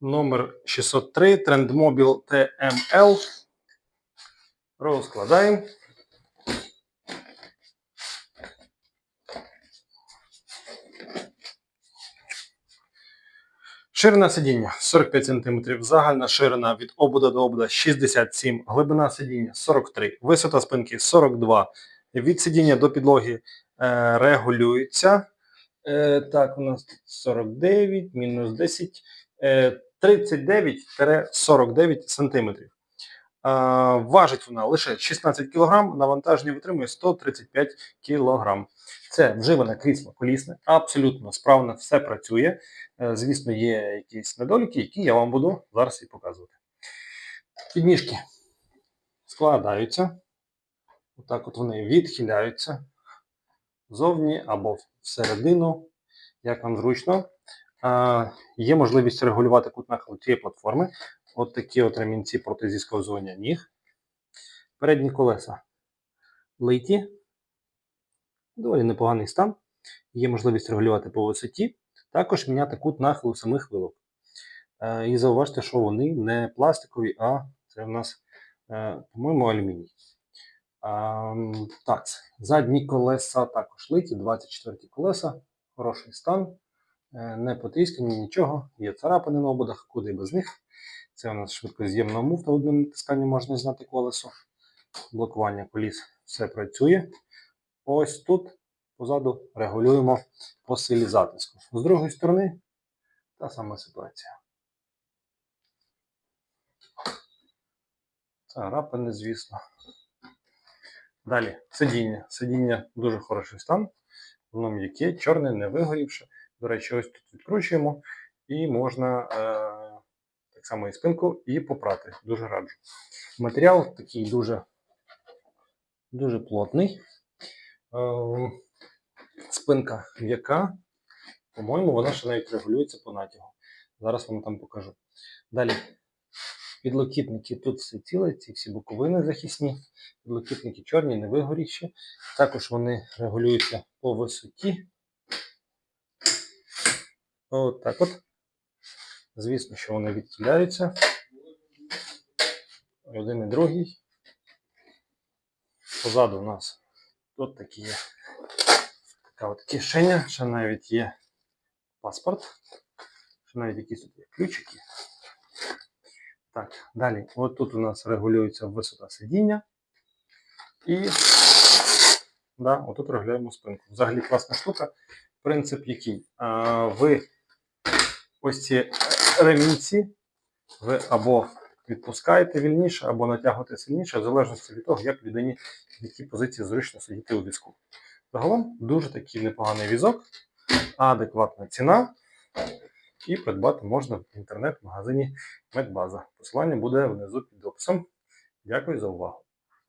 Номер 603 Trendmobil TML. Розкладаємо. Ширина сидіння 45 см, загальна ширина від обода до обода 67 глибина сидіння 43, висота спинки 42. Від сидіння до підлоги е, регулюється. Е, так, у нас тут 49, мінус 10, е, 39-49 см. Важить вона лише 16 кг, навантаження витримує 135 кг. Це вживане крісло колісне, абсолютно справно, все працює. Е, Звісно, є якісь недоліки, які я вам буду зараз і показувати. Підніжки складаються. Отак от вони відхиляються зовні або всередину, як вам зручно. Є можливість регулювати кут нахилу цієї платформи. От такі от ремінці проти зісковзування ніг. Передні колеса литі. Доволі непоганий стан. Є можливість регулювати по висоті, також міняти кут нахилу самих вилок. Е, І зауважте, що вони не пластикові, а це в нас, е, по-моєму, алюміній. Так, задні колеса також литі, 24 колеса, хороший стан, не потріскані, нічого, є царапини на ободах, куди без них. Це у нас швидкоз'ємна муфта, одним натисканням можна зняти колесо. Блокування коліс все працює. Ось тут позаду регулюємо по силі затиску. З другої сторони та сама ситуація. Царапини, звісно. Далі сидіння. Сидіння дуже хороший стан. Воно м'яке, чорне, не вигорівше. До речі, ось тут відкручуємо і можна е, так само і спинку і попрати. Дуже раджу. Матеріал такий дуже, дуже плотний. Е, спинка м'яка. По-моєму, вона ще навіть регулюється по натягу. Зараз вам там покажу. Далі. Підлокітники тут все ціле, ці всі боковини захисні. Підлокітники чорні, не вигорівші. Також вони регулюються по висоті. От так от. Звісно, що вони відхиляються. Один і другий. Позаду у нас тут такі є. Така от кишеня, ще навіть є паспорт. Ще навіть якісь тут є ключики. Так, далі. От тут у нас регулюється висота сидіння. І да, отут регулюємо спинку. Взагалі класна штука. Принцип який? А, ви ось ці ремінці ви або відпускаєте вільніше, або натягуєте сильніше, в залежності від того, як людині в якій позиції зручно сидіти у візку. Загалом дуже такий непоганий візок, адекватна ціна. І придбати можна в інтернет-магазині Медбаза. Посилання буде внизу під описом. Дякую за увагу.